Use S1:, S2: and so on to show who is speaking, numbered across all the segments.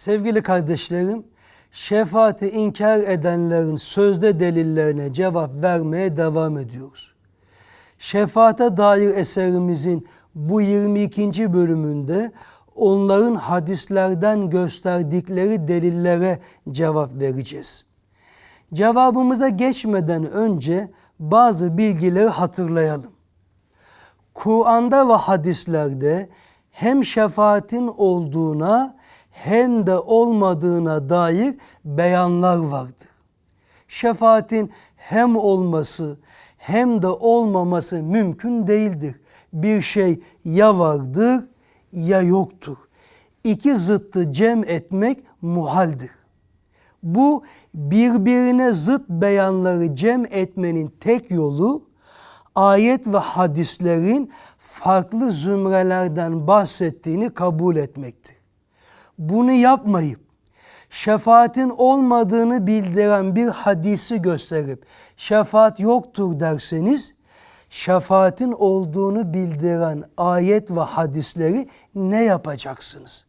S1: Sevgili kardeşlerim, şefaati inkar edenlerin sözde delillerine cevap vermeye devam ediyoruz. Şefaate dair eserimizin bu 22. bölümünde onların hadislerden gösterdikleri delillere cevap vereceğiz. Cevabımıza geçmeden önce bazı bilgileri hatırlayalım. Kur'an'da ve hadislerde hem şefaatin olduğuna hem de olmadığına dair beyanlar vardır. Şefaatin hem olması hem de olmaması mümkün değildir. Bir şey ya vardır ya yoktur. İki zıttı cem etmek muhaldir. Bu birbirine zıt beyanları cem etmenin tek yolu ayet ve hadislerin farklı zümrelerden bahsettiğini kabul etmektir. Bunu yapmayıp şefaatin olmadığını bildiren bir hadisi gösterip şefaat yoktur derseniz şefaatin olduğunu bildiren ayet ve hadisleri ne yapacaksınız?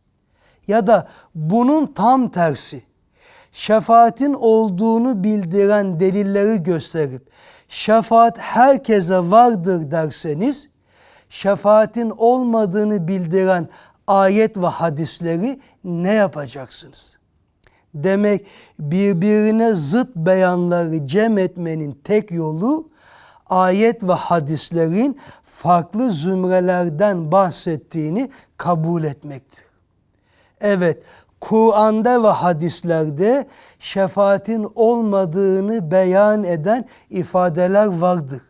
S1: Ya da bunun tam tersi şefaatin olduğunu bildiren delilleri gösterip şefaat herkese vardır derseniz şefaatin olmadığını bildiren ayet ve hadisleri ne yapacaksınız? Demek birbirine zıt beyanları cem etmenin tek yolu ayet ve hadislerin farklı zümrelerden bahsettiğini kabul etmektir. Evet, Kur'an'da ve hadislerde şefaatin olmadığını beyan eden ifadeler vardır.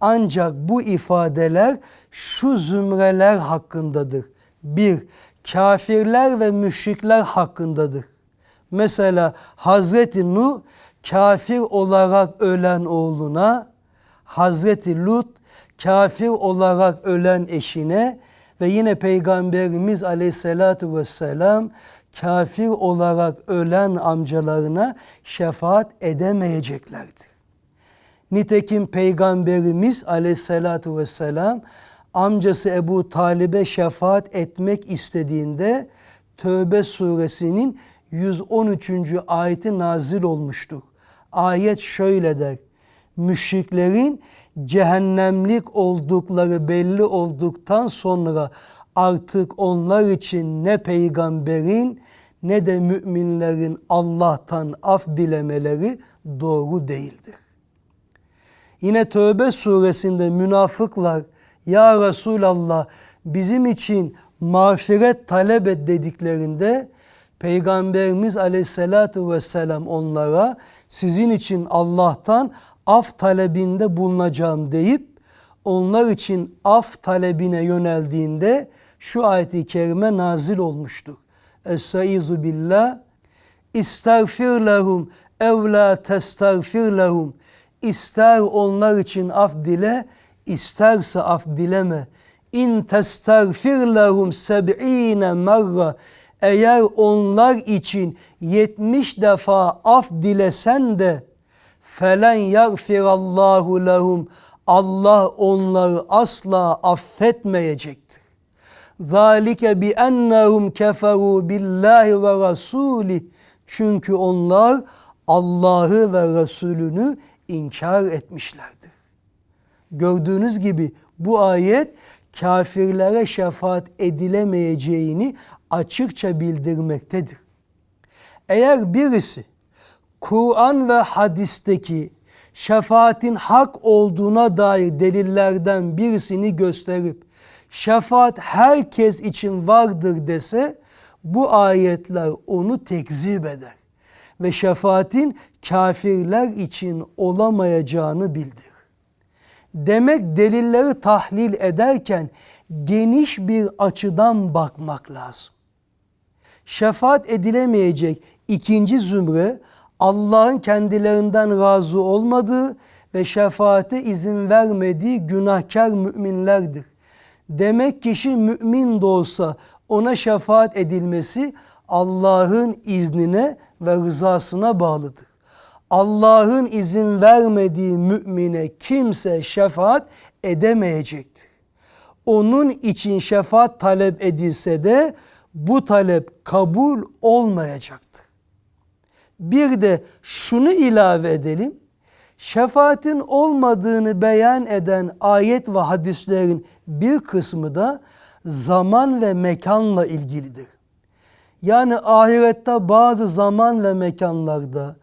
S1: Ancak bu ifadeler şu zümreler hakkındadır. Bir, kafirler ve müşrikler hakkındadır. Mesela Hazreti Nuh kafir olarak ölen oğluna, Hazreti Lut kafir olarak ölen eşine ve yine Peygamberimiz aleyhissalatu vesselam kafir olarak ölen amcalarına şefaat edemeyeceklerdir. Nitekim Peygamberimiz aleyhissalatu vesselam amcası Ebu Talib'e şefaat etmek istediğinde Tövbe suresinin 113. ayeti nazil olmuştur. Ayet şöyle der. Müşriklerin cehennemlik oldukları belli olduktan sonra artık onlar için ne peygamberin ne de müminlerin Allah'tan af dilemeleri doğru değildir. Yine Tövbe suresinde münafıklar ya Resulallah bizim için mağfiret talep et dediklerinde Peygamberimiz aleyhissalatu vesselam onlara sizin için Allah'tan af talebinde bulunacağım deyip onlar için af talebine yöneldiğinde şu ayeti kerime nazil olmuştur. Estaizu billah İstagfir lehum ev la testagfir lehum İster onlar için af dile, isterse af dileme. İn testagfir lehum seb'ine merra eğer onlar için yetmiş defa af dilesen de felen yagfirallahu lehum Allah onları asla affetmeyecektir. Zalike bi ennehum keferu billahi ve rasuli çünkü onlar Allah'ı ve Resulünü inkar etmişlerdir. Gördüğünüz gibi bu ayet kafirlere şefaat edilemeyeceğini açıkça bildirmektedir. Eğer birisi Kur'an ve hadisteki şefaatin hak olduğuna dair delillerden birisini gösterip şefaat herkes için vardır dese bu ayetler onu tekzip eder ve şefaatin kafirler için olamayacağını bildir. Demek delilleri tahlil ederken geniş bir açıdan bakmak lazım. Şefaat edilemeyecek ikinci zümre Allah'ın kendilerinden razı olmadığı ve şefaate izin vermediği günahkar müminlerdir. Demek kişi mümin de olsa ona şefaat edilmesi Allah'ın iznine ve rızasına bağlıdır. Allah'ın izin vermediği mümine kimse şefaat edemeyecektir. Onun için şefaat talep edilse de bu talep kabul olmayacaktır. Bir de şunu ilave edelim. Şefaatin olmadığını beyan eden ayet ve hadislerin bir kısmı da zaman ve mekanla ilgilidir. Yani ahirette bazı zaman ve mekanlarda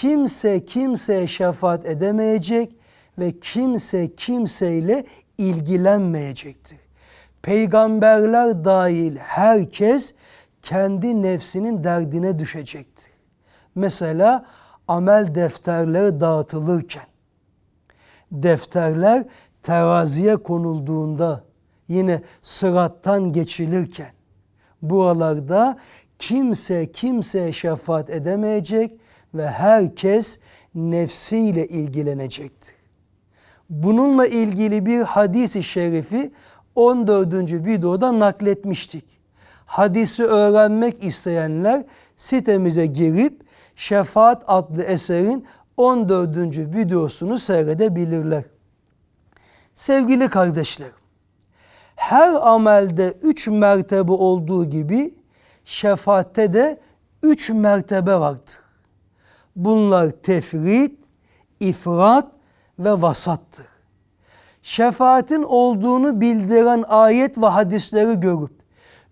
S1: kimse kimseye şefaat edemeyecek ve kimse kimseyle ilgilenmeyecektir. Peygamberler dahil herkes kendi nefsinin derdine düşecektir. Mesela amel defterleri dağıtılırken, defterler teraziye konulduğunda, yine sırattan geçilirken, buralarda kimse kimseye şefaat edemeyecek ve herkes nefsiyle ilgilenecektir. Bununla ilgili bir hadis-i şerifi 14. videoda nakletmiştik. Hadisi öğrenmek isteyenler sitemize girip Şefaat adlı eserin 14. videosunu seyredebilirler. Sevgili kardeşlerim, her amelde üç mertebe olduğu gibi şefaatte de üç mertebe vardır. Bunlar tefrit, ifrat ve vasattır. Şefaatin olduğunu bildiren ayet ve hadisleri görüp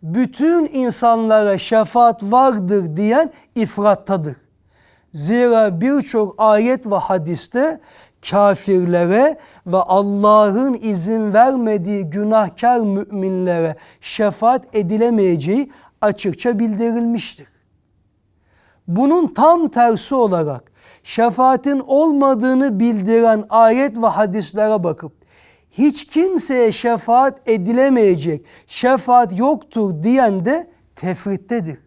S1: bütün insanlara şefaat vardır diyen ifrattadır. Zira birçok ayet ve hadiste kafirlere ve Allah'ın izin vermediği günahkar müminlere şefaat edilemeyeceği açıkça bildirilmiştir. Bunun tam tersi olarak şefaatin olmadığını bildiren ayet ve hadislere bakıp hiç kimseye şefaat edilemeyecek, şefaat yoktur diyen de tefrittedir.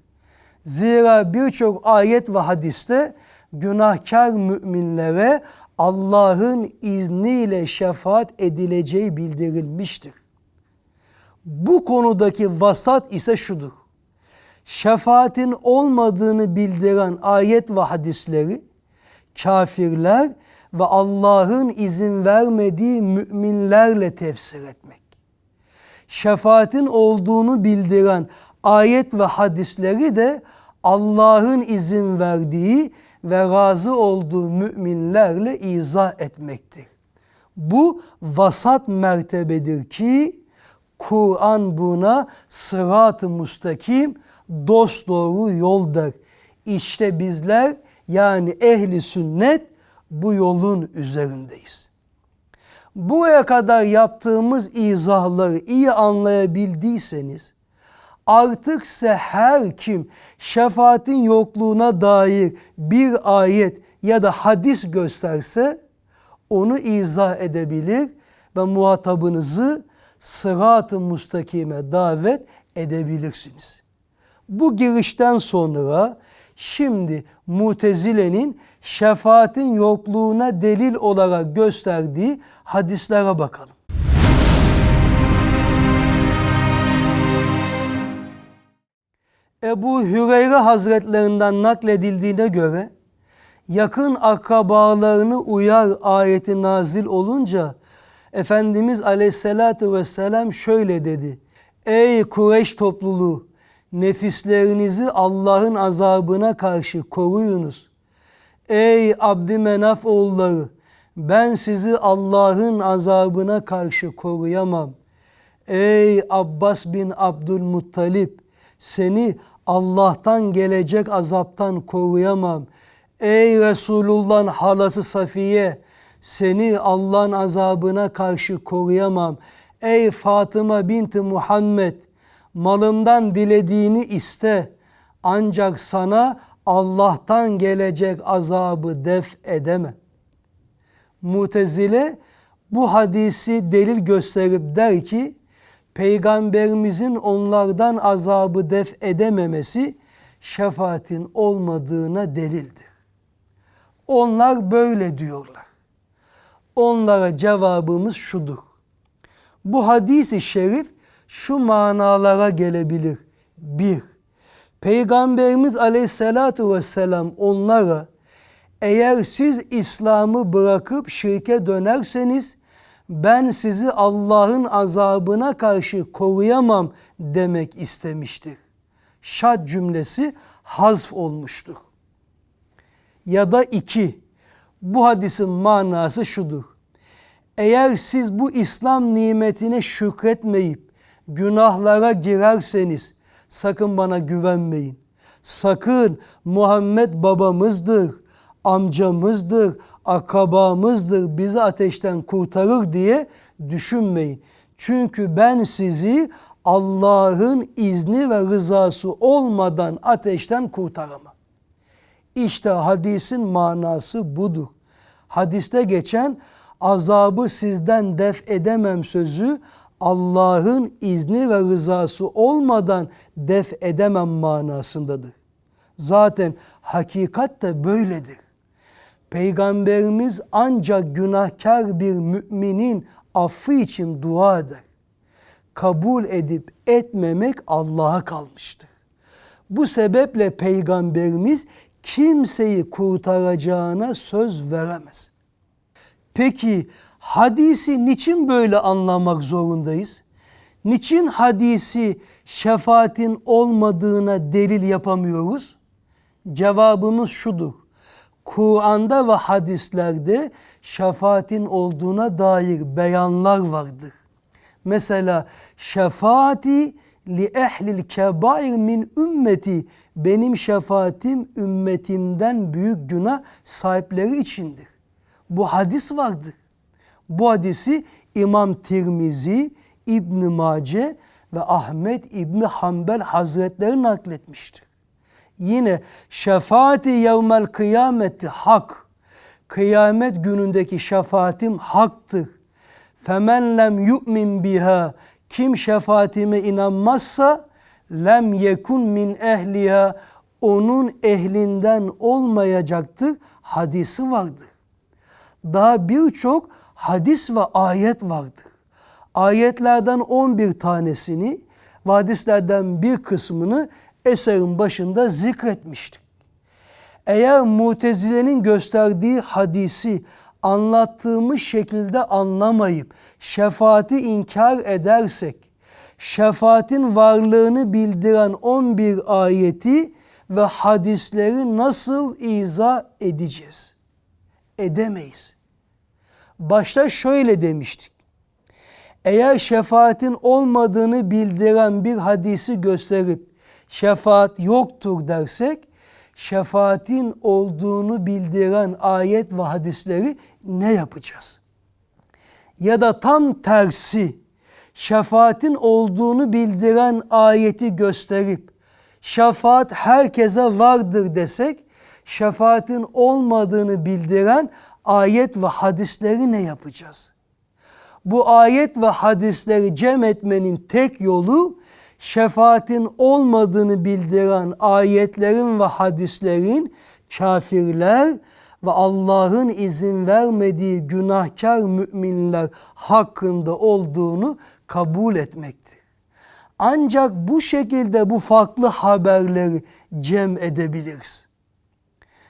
S1: Zira birçok ayet ve hadiste günahkar müminlere Allah'ın izniyle şefaat edileceği bildirilmiştir. Bu konudaki vasat ise şudur. Şefaatin olmadığını bildiren ayet ve hadisleri kafirler ve Allah'ın izin vermediği müminlerle tefsir etmek. Şefaatin olduğunu bildiren ayet ve hadisleri de Allah'ın izin verdiği ve razı olduğu müminlerle izah etmektir. Bu vasat mertebedir ki Kur'an buna sırat-ı mustakim dost doğru yol der. İşte bizler yani ehli sünnet bu yolun üzerindeyiz. Buraya kadar yaptığımız izahları iyi anlayabildiyseniz artık ise her kim şefaatin yokluğuna dair bir ayet ya da hadis gösterse onu izah edebilir ve muhatabınızı sırat-ı mustakime davet edebilirsiniz. Bu girişten sonra şimdi Mutezile'nin şefaatin yokluğuna delil olarak gösterdiği hadislere bakalım. Ebu Hüreyre Hazretlerinden nakledildiğine göre yakın akrabalarını uyar ayeti nazil olunca Efendimiz Aleyhisselatü Vesselam şöyle dedi. Ey Kureyş topluluğu nefislerinizi Allah'ın azabına karşı koruyunuz. Ey Abdümenaf oğulları ben sizi Allah'ın azabına karşı koruyamam. Ey Abbas bin Abdülmuttalip seni Allah'tan gelecek azaptan koruyamam. Ey Resulullah'ın halası Safiye seni Allah'ın azabına karşı koruyamam. Ey Fatıma binti Muhammed malımdan dilediğini iste ancak sana Allah'tan gelecek azabı def edeme. Mutezile bu hadisi delil gösterip der ki peygamberimizin onlardan azabı def edememesi şefaatin olmadığına delildir. Onlar böyle diyorlar. Onlara cevabımız şudur. Bu hadisi şerif şu manalara gelebilir. Bir, Peygamberimiz aleyhissalatu vesselam onlara eğer siz İslam'ı bırakıp şirke dönerseniz ben sizi Allah'ın azabına karşı koruyamam demek istemiştir. şart cümlesi hazf olmuştur. Ya da iki, bu hadisin manası şudur. Eğer siz bu İslam nimetine şükretmeyip günahlara girerseniz sakın bana güvenmeyin. Sakın Muhammed babamızdır, amcamızdır, akabamızdır, bizi ateşten kurtarır diye düşünmeyin. Çünkü ben sizi Allah'ın izni ve rızası olmadan ateşten kurtaramam. İşte hadisin manası budur. Hadiste geçen azabı sizden def edemem sözü Allah'ın izni ve rızası olmadan def edemem manasındadır. Zaten hakikat de böyledir. Peygamberimiz ancak günahkar bir müminin affı için dua eder. Kabul edip etmemek Allah'a kalmıştır. Bu sebeple peygamberimiz kimseyi kurtaracağına söz veremez. Peki hadisi niçin böyle anlamak zorundayız? Niçin hadisi şefaatin olmadığına delil yapamıyoruz? Cevabımız şudur. Kur'an'da ve hadislerde şefaatin olduğuna dair beyanlar vardır. Mesela şefaati li ehlil kebair min ümmeti benim şefaatim ümmetimden büyük günah sahipleri içindir. Bu hadis vardır. Bu hadisi İmam Tirmizi, İbn Mace ve Ahmet İbni Hanbel Hazretleri nakletmiştir. Yine şefaati yevmel kıyameti hak. Kıyamet günündeki şefaatim haktır. Femen lem yu'min biha kim şefaatime inanmazsa lem yekun min ehliha onun ehlinden olmayacaktır hadisi vardır. Daha birçok hadis ve ayet vardır. Ayetlerden 11 tanesini ve hadislerden bir kısmını eserin başında zikretmiştik. Eğer mutezilenin gösterdiği hadisi anlattığımız şekilde anlamayıp şefaati inkar edersek, şefaatin varlığını bildiren 11 ayeti ve hadisleri nasıl izah edeceğiz? Edemeyiz. Başta şöyle demiştik. Eğer şefaatin olmadığını bildiren bir hadisi gösterip şefaat yoktur dersek, şefaatin olduğunu bildiren ayet ve hadisleri ne yapacağız? Ya da tam tersi, şefaatin olduğunu bildiren ayeti gösterip, şefaat herkese vardır desek, şefaatin olmadığını bildiren ayet ve hadisleri ne yapacağız? Bu ayet ve hadisleri cem etmenin tek yolu şefaatin olmadığını bildiren ayetlerin ve hadislerin kafirler ve Allah'ın izin vermediği günahkar müminler hakkında olduğunu kabul etmektir. Ancak bu şekilde bu farklı haberleri cem edebiliriz.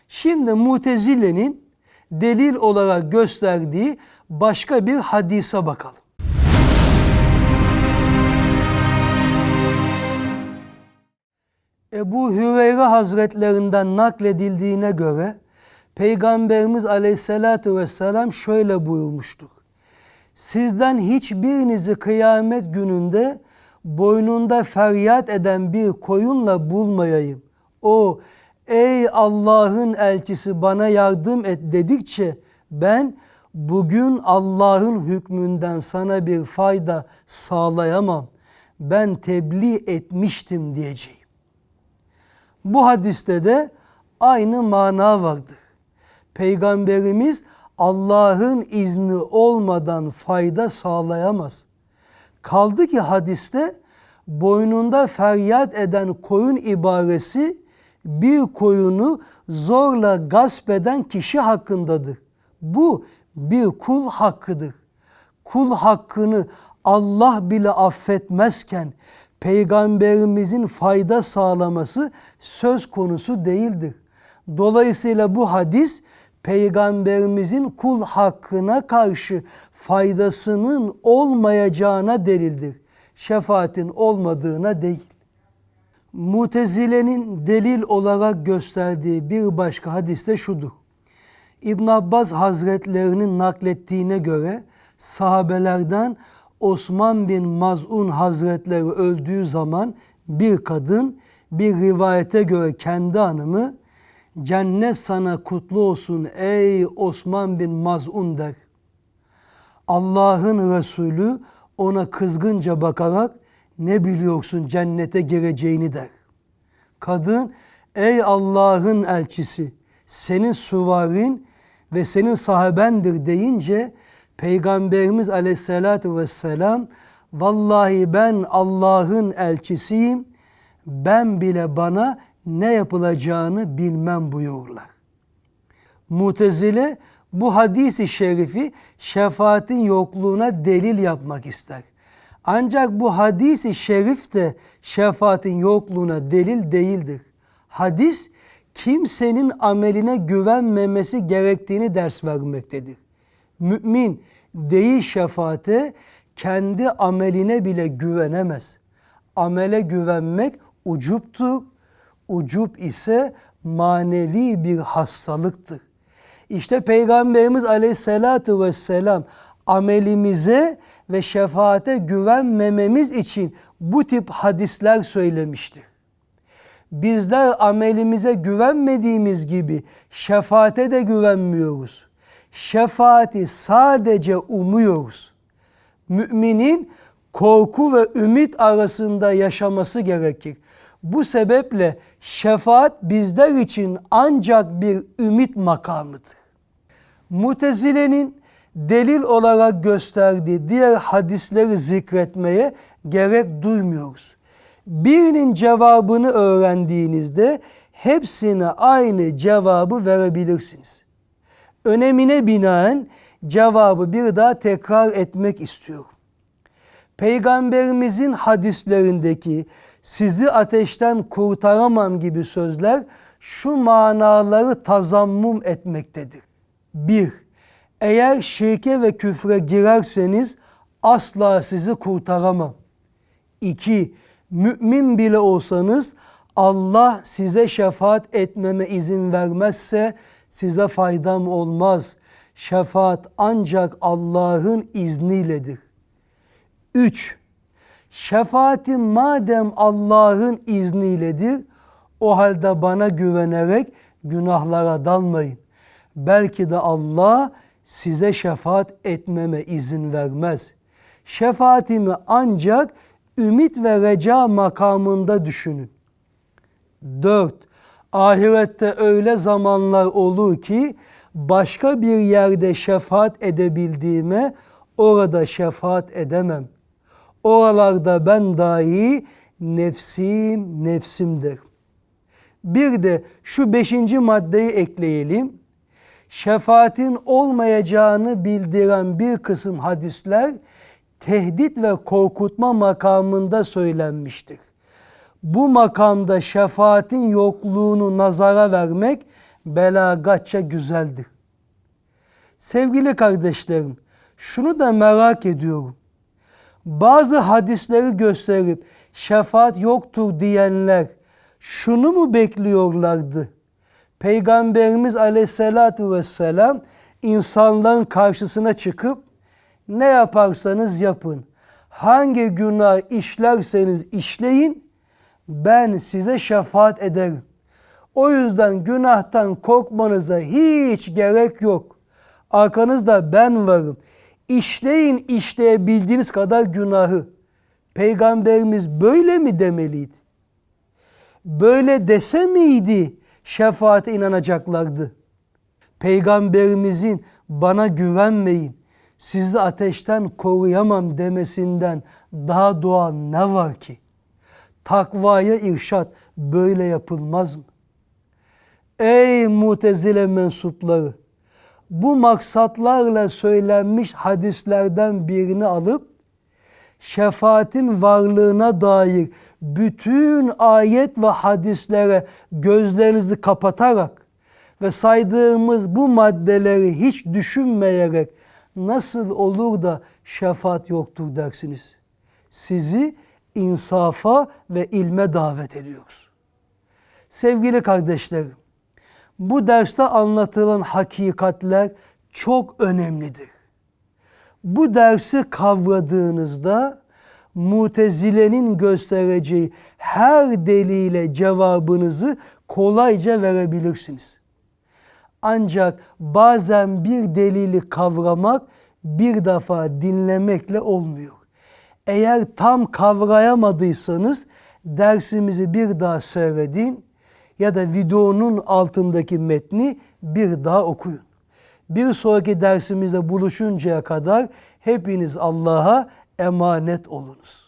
S1: Şimdi Mutezile'nin delil olarak gösterdiği başka bir hadise bakalım. Ebu Hüreyre Hazretlerinden nakledildiğine göre Peygamberimiz Aleyhisselatü Vesselam şöyle buyurmuştur. Sizden hiçbirinizi kıyamet gününde boynunda feryat eden bir koyunla bulmayayım. O ey Allah'ın elçisi bana yardım et dedikçe ben bugün Allah'ın hükmünden sana bir fayda sağlayamam. Ben tebliğ etmiştim diyeceğim. Bu hadiste de aynı mana vardır. Peygamberimiz Allah'ın izni olmadan fayda sağlayamaz. Kaldı ki hadiste boynunda feryat eden koyun ibaresi bir koyunu zorla gasp eden kişi hakkındadır. Bu bir kul hakkıdır. Kul hakkını Allah bile affetmezken peygamberimizin fayda sağlaması söz konusu değildir. Dolayısıyla bu hadis peygamberimizin kul hakkına karşı faydasının olmayacağına delildir. Şefaatin olmadığına değil. Mutezile'nin delil olarak gösterdiği bir başka hadis de şudur. İbn Abbas Hazretlerinin naklettiğine göre sahabelerden Osman bin Maz'un Hazretleri öldüğü zaman bir kadın bir rivayete göre kendi hanımı cennet sana kutlu olsun ey Osman bin Maz'un der. Allah'ın Resulü ona kızgınca bakarak ne biliyorsun cennete gireceğini der. Kadın ey Allah'ın elçisi senin suvarin ve senin sahabendir deyince Peygamberimiz aleyhissalatü vesselam vallahi ben Allah'ın elçisiyim ben bile bana ne yapılacağını bilmem buyururlar. Mutezile bu hadisi şerifi şefaatin yokluğuna delil yapmak ister. Ancak bu hadisi şerif de şefaatin yokluğuna delil değildir. Hadis kimsenin ameline güvenmemesi gerektiğini ders vermektedir. Mümin değil şefaate kendi ameline bile güvenemez. Amele güvenmek ucuptur. Ucup ise manevi bir hastalıktır. İşte Peygamberimiz aleyhissalatu vesselam amelimize ve şefaate güvenmememiz için bu tip hadisler söylemiştir. Bizler amelimize güvenmediğimiz gibi şefaate de güvenmiyoruz. Şefaati sadece umuyoruz. Müminin korku ve ümit arasında yaşaması gerekir. Bu sebeple şefaat bizler için ancak bir ümit makamıdır. Mutezile'nin delil olarak gösterdiği diğer hadisleri zikretmeye gerek duymuyoruz. Birinin cevabını öğrendiğinizde hepsine aynı cevabı verebilirsiniz. Önemine binaen cevabı bir daha tekrar etmek istiyorum. Peygamberimizin hadislerindeki sizi ateşten kurtaramam gibi sözler şu manaları tazammum etmektedir. 1. Eğer şirke ve küfre girerseniz asla sizi kurtaramam. 2. Mümin bile olsanız Allah size şefaat etmeme izin vermezse size faydam olmaz. Şefaat ancak Allah'ın izniyledir. 3. Şefaatim madem Allah'ın izniyledir, o halde bana güvenerek günahlara dalmayın. Belki de Allah size şefaat etmeme izin vermez. Şefaatimi ancak ümit ve reca makamında düşünün. 4. Ahirette öyle zamanlar olur ki başka bir yerde şefaat edebildiğime orada şefaat edemem. Oralarda ben dahi nefsim nefsimdir. Bir de şu beşinci maddeyi ekleyelim. Şefaatin olmayacağını bildiren bir kısım hadisler tehdit ve korkutma makamında söylenmiştir. Bu makamda şefaatin yokluğunu nazara vermek belagatça güzeldir. Sevgili kardeşlerim, şunu da merak ediyorum. Bazı hadisleri gösterip şefaat yoktur diyenler şunu mu bekliyorlardı? Peygamberimiz aleyhissalatu vesselam insanların karşısına çıkıp ne yaparsanız yapın. Hangi günah işlerseniz işleyin ben size şefaat ederim. O yüzden günahtan korkmanıza hiç gerek yok. Arkanızda ben varım. İşleyin işleyebildiğiniz kadar günahı. Peygamberimiz böyle mi demeliydi? Böyle dese miydi şefaate inanacaklardı? Peygamberimizin bana güvenmeyin, sizi ateşten koruyamam demesinden daha doğal ne var ki? Takvaya irşat böyle yapılmaz mı? Ey mutezile mensupları! Bu maksatlarla söylenmiş hadislerden birini alıp şefaatin varlığına dair bütün ayet ve hadislere gözlerinizi kapatarak ve saydığımız bu maddeleri hiç düşünmeyerek nasıl olur da şefaat yoktur dersiniz. Sizi insafa ve ilme davet ediyoruz. Sevgili kardeşlerim, bu derste anlatılan hakikatler çok önemlidir. Bu dersi kavradığınızda mutezilenin göstereceği her delile cevabınızı kolayca verebilirsiniz. Ancak bazen bir delili kavramak bir defa dinlemekle olmuyor. Eğer tam kavrayamadıysanız dersimizi bir daha seyredin ya da videonun altındaki metni bir daha okuyun. Bir sonraki dersimizde buluşuncaya kadar hepiniz Allah'a emanet olunuz.